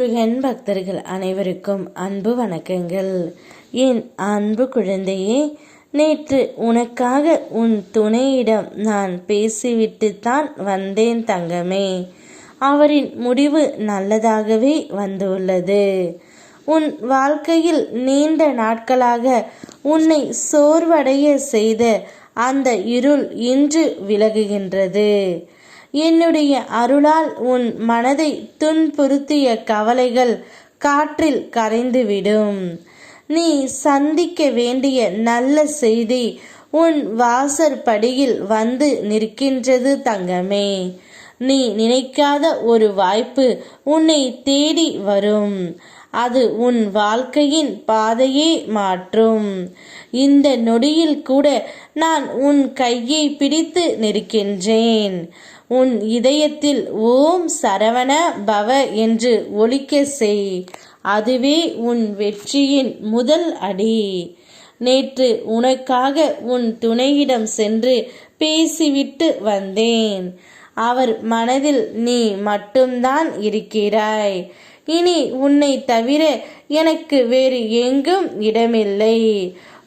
முருகன் பக்தர்கள் அனைவருக்கும் அன்பு வணக்கங்கள். என் அன்பு குழந்தையே நேற்று உனக்காக உன் துணையிடம் நான் பேசிவிட்டுத்தான் வந்தேன் தங்கமே. அவரின் முடிவு நல்லதாகவே வந்துள்ளது. உன் வாழ்க்கையில் நீண்ட நாட்களாக உன்னை சோர்வடைய செய்த அந்த இருள் இன்று விலகுகின்றது. என்னுடைய அருளால் உன் மனதை துன்புறுத்திய கவலைகள் காற்றில் கரைந்துவிடும். நீ சந்திக்க வேண்டிய நல்ல செய்தி உன் வாசற்படியில் வந்து நிற்கின்றது தங்கமே. நீ நினைக்காத ஒரு வாய்ப்பு உன்னை தேடி வரும். அது உன் வாழ்க்கையின் பாதையை மாற்றும். இந்த நொடியில் கூட நான் உன் கையை பிடித்து நிற்கின்றேன். உன் இதயத்தில் ஓம் சரவண பவ என்று ஒலிக்க செய். அதுவே உன் வெற்றியின் முதல் அடி. நேற்று உனக்காக உன் துணையிடம் சென்று பேசிவிட்டு வந்தேன். அவர் மனதில் நீ மட்டும்தான் இருக்கிறாய். இனி உன்னை தவிர எனக்கு வேறு எங்கும் இடமில்லை.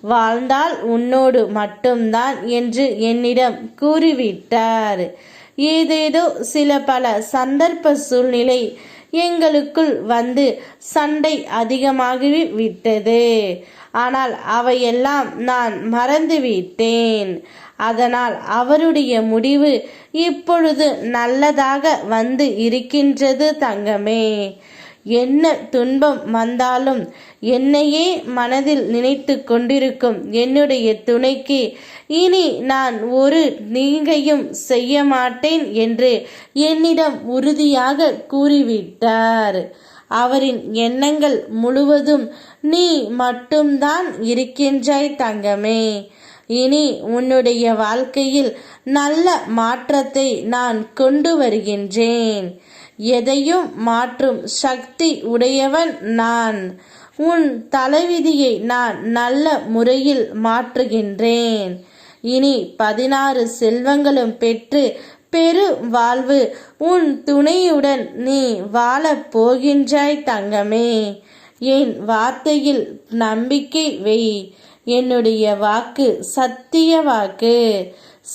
வாழ்ந்தால் உன்னோடு மட்டும்தான் என்று என்னிடம் கூறிவிட்டார். ஏதேதோ சில பல சந்தர்ப்ப சூழ்நிலை எங்களுக்குள் வந்து சண்டை அதிகமாகி விட்டது. ஆனால் அவையெல்லாம் நான் மறந்துவிட்டேன் அதனால் அவருடைய முடிவு இப்பொழுது நல்லதாக வந்து இருக்கின்றது தங்கமே. என்ன துன்பம் வந்தாலும் என்னையே மனதில் நினைத்து கொண்டிருக்கும் என்னுடைய துணைக்கு இனி நான் ஒரு நீங்கையும் செய்ய மாட்டேன் என்று என்னிடம் உறுதியாக கூறிவிட்டார். அவரின் எண்ணங்கள் முழுவதும் நீ மட்டும்தான் இருக்கின்றாய் தங்கமே. இனி உன்னுடைய வாழ்க்கையில் நல்ல மாற்றத்தை நான் கொண்டு வருகின்றேன். எதையும் மாற்றும் சக்தி உடையவன் நான். உன் தலைவிதியை நான் நல்ல முறையில் மாற்றுகின்றேன். இனி பதினாறு செல்வங்களும் பெற்று பெரு வாழ்வு. உன் துணையுடன் நீ வாழப் போகின்றாய் தங்கமே. என் வார்த்தையில் நம்பிக்கை வெய் என்னுடைய வாக்கு சத்திய வாக்கு.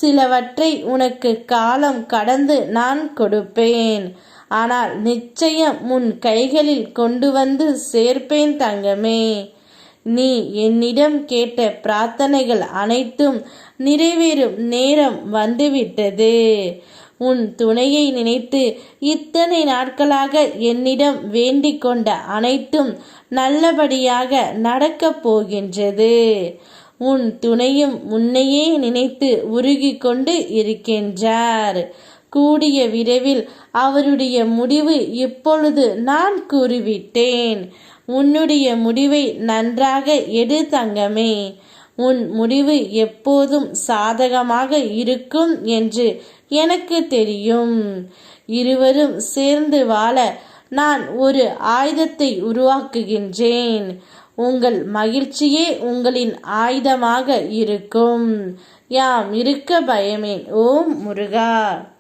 சிலவற்றை உனக்கு காலம் கடந்து நான் கொடுப்பேன். ஆனால் நிச்சயம் உன் கைகளில் கொண்டு வந்து சேர்ப்பேன் தங்கமே. நீ என்னிடம் கேட்ட பிரார்த்தனைகள் அனைத்தும் நிறைவேறும் நேரம் வந்துவிட்டது. உன் துணையை நினைத்து இத்தனை நாட்களாக என்னிடம் வேண்டிக் கொண்ட அனைத்தும் நல்லபடியாக நடக்கப் போகின்றது. உன் துணையும் உன்னையே நினைத்து உருகி கொண்டு இருக்கின்றார். கூடிய விரைவில் அவருடைய முடிவு இப்பொழுது நான் கூறிவிட்டேன். உன்னுடைய முடிவை நன்றாக எடு தங்கமே. உன் முடிவு எப்போதும் சாதகமாக இருக்கும் என்று எனக்கு தெரியும். இருவரும் சேர்ந்து வாழ நான் ஒரு ஆயுதத்தை உருவாக்குகின்றேன். உங்கள் மகிழ்ச்சியே உங்களின் ஆயுதமாக இருக்கும். யாம் இருக்க பயமேன் ஓம் முருகா.